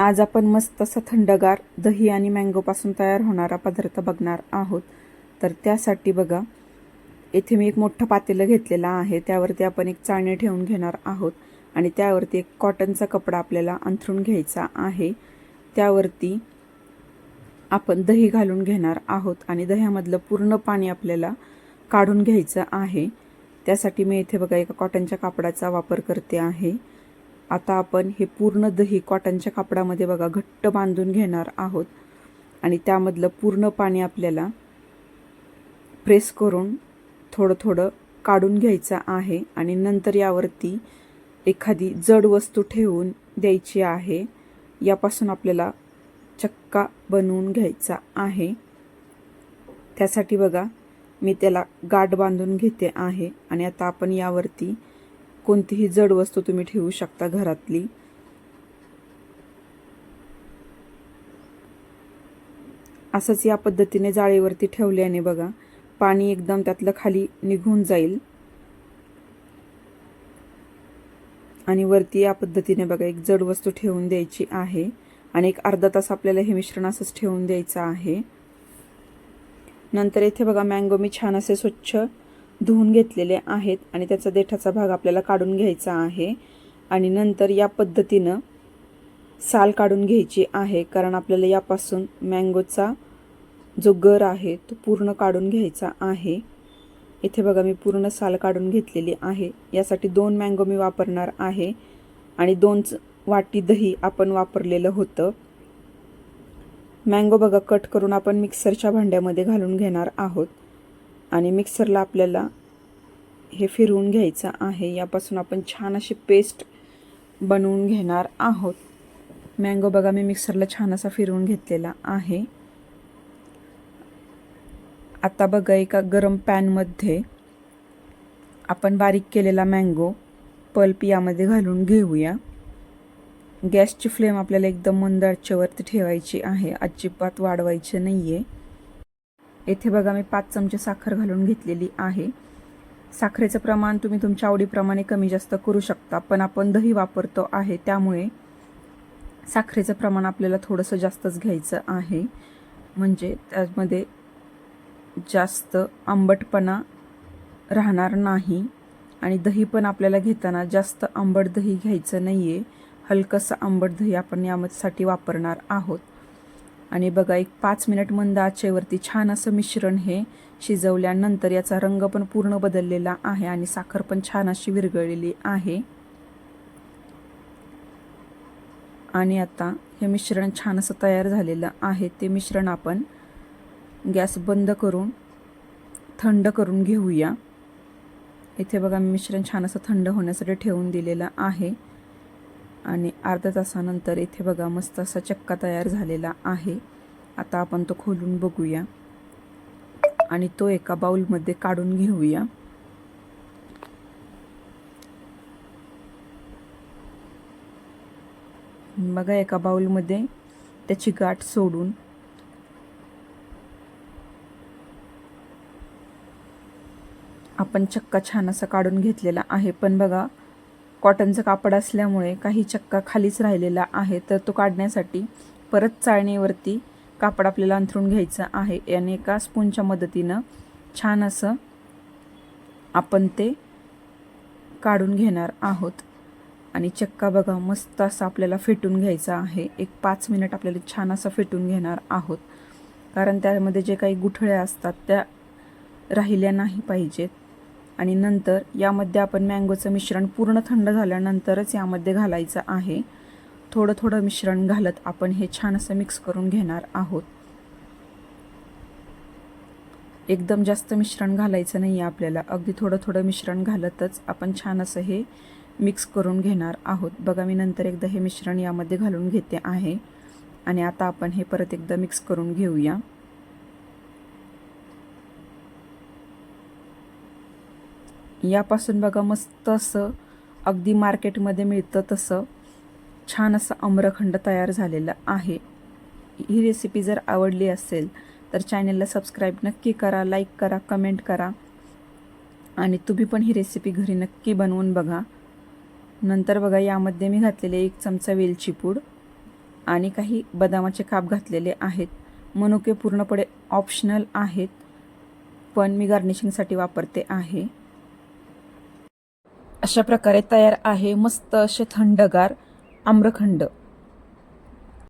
आज आपण मस्त असं थंडगार दही आणि मँगोपासून तयार होणारा पदार्थ बघणार आहोत. तर त्यासाठी बघा येथे मी एक मोठं पातेलं घेतलेलं आहे. त्यावरती आपण एक चाळणी ठेवून घेणार आहोत आणि त्यावरती एक कॉटनचा कपडा आपल्याला अंथरून घ्यायचा आहे. त्यावरती आपण दही घालून घेणार आहोत आणि दह्यामधलं पूर्ण पाणी आपल्याला काढून घ्यायचं आहे. त्यासाठी मी इथे बघा एका कॉटनच्या कापडाचा वापर करते आहे. आता आपण हे पूर्ण दही कॉटनच्या कापडामध्ये बघा घट्ट बांधून घेणार आहोत. आणि त्यामधलं पूर्ण पाणी आपल्याला प्रेस करून थोडं थोडं काढून घ्यायचं आहे. आणि नंतर यावरती एखादी जड वस्तू ठेवून द्यायची आहे. यापासून आपल्याला चक्का बनवून घ्यायचा आहे. त्यासाठी बघा मी त्याला गाठ बांधून घेते आहे. आणि आता आपण यावरती कोणतीही जड वस्तू तुम्ही ठेवू शकता घरातली. असंच या पद्धतीने जाळीवरती ठेवल्याने बघा पाणी एकदम त्यातलं खाली निघून जाईल. आणि वरती या पद्धतीने बघा एक जड वस्तू ठेवून द्यायची आहे आणि एक अर्धा तास आपल्याला हे मिश्रण असंच ठेवून द्यायचं आहे. नंतर इथे बघा मँगो मी छान असे स्वच्छ धुवून घेतलेले आहेत आणि त्याचा देठाचा भाग आपल्याला काढून घ्यायचा आहे. आणि नंतर या पद्धतीनं साल काढून घ्यायची आहे कारण आपल्याला यापासून मँगोचा जो गर आहे तो पूर्ण काढून घ्यायचा आहे. इथे बघा मी पूर्ण साल काढून घेतलेली आहे. यासाठी दोन मँगो मी वापरणार आहे. आणि दोन वाटी दही आपण वापरलेलं होतं. मँगो बघा कट करून आपण मिक्सरच्या भांड्यामध्ये घालून घेणार आहोत. आणि मिक्सरला आपल्याला हे फिरवून घ्यायचं आहे. यापासून आपण छान अशी पेस्ट बनवून घेणार आहोत. मँगो बघा मी मिक्सरला छान असा फिरवून घेतलेला आहे. आता बघा एका गरम पॅनमध्ये आपण बारीक केलेला मँगो पल्प यामध्ये घालून घेऊया. गॅसची फ्लेम आपल्याला एकदम मंद आचेवरती ठेवायची आहे. अजिबात वाढवायची नाही आहे येथे बघा मी पाच चमचे साखर घालून घेतलेली आहे. साखरेचं प्रमाण तुम्ही तुमच्या आवडीप्रमाणे कमी जास्त करू शकता पण आपण दही वापरतो आहे त्यामुळे साखरेचं प्रमाण आपल्याला थोडंसं जास्तच घ्यायचं आहे. म्हणजे त्यामध्ये जास्त आंबटपणा राहणार नाही आणि दही पण आपल्याला घेताना जास्त आंबट दही घ्यायचं नाही आहे हलकंसं आंबट दही आपण यामध्ये वापरणार आहोत. आणि बघा एक पाच मिनिट मंद आचेवरती छान असं मिश्रण हे शिजवल्यानंतर याचा रंग पण पूर्ण बदललेला आहे आणि साखर पण छान अशी विरघळलेली आहे. आणि आता हे मिश्रण छान असं तयार झालेलं आहे. ते मिश्रण आपण गॅस बंद करून थंड करून घेऊया. इथे बघा मी मिश्रण छान असं थंड होण्यासाठी ठेवून दिलेलं आहे. आणि अर्ध्या तासानंतर इथे बघा मस्त असा चक्का तयार झालेला आहे. आता आपण तो खोलून बघूया. आणि तो एका बाउलमध्ये काढून घेऊया. बघा एका बाउलमध्ये त्याची गाठ सोडून. आपण चक्का छान असा काढून घेतलेला आहे. पण बघा कॉटनचं कापड असल्यामुळे काही चक्का खालीच राहिलेला आहे तर तो काढण्यासाठी परत चाळणीवरती कापड आपल्याला अंथरून घ्यायचं आहे. याने एका स्पूनच्या मदतीनं छान असं आपण ते काढून घेणार आहोत. आणि चक्का बघा मस्त असं आपल्याला फेटून घ्यायचा आहे. एक पाच मिनिट आपल्याला छान असं फेटून घेणार आहोत. कारण त्यामध्ये जे काही गुठळ्या असतात त्या राहिल्या नाही पाहिजेत. आणि नंतर यामध्ये आपण मँगोचं मिश्रण पूर्ण थंड झाल्यानंतरच यामध्ये घालायचं आहे. थोडं थोडं मिश्रण घालत आपण हे छान असं मिक्स करून घेणार आहोत. एकदम जास्त मिश्रण घालायचं नाही आहे आपल्याला. अगदी थोडं थोडं मिश्रण घालतच आपण छान असं हे मिक्स करून घेणार आहोत. बघा मी नंतर एकदा हे मिश्रण यामध्ये घालून घेते आहे. आणि आता आपण हे परत एकदा मिक्स करून घेऊया. यापासून बघा मस्त असं अगदी मार्केटमध्ये मिळतं तसं छान असं आम्रखंड तयार झालेलं आहे. ही रेसिपी जर आवडली असेल तर चॅनलला सबस्क्राईब नक्की करा लाईक करा कमेंट करा. आणि तुम्ही पण ही रेसिपी घरी नक्की बनवून बघा. नंतर बघा यामध्ये मी घातलेले एक चमचा वेलची पूड आणि काही बदामाचे काप घातलेले आहेत. मनुके पूर्णपणे ऑप्शनल आहेत पण मी गार्निशिंगसाठी वापरते आहे. अशा प्रकारे तयार आहे मस्त असे थंडगार आम्रखंड.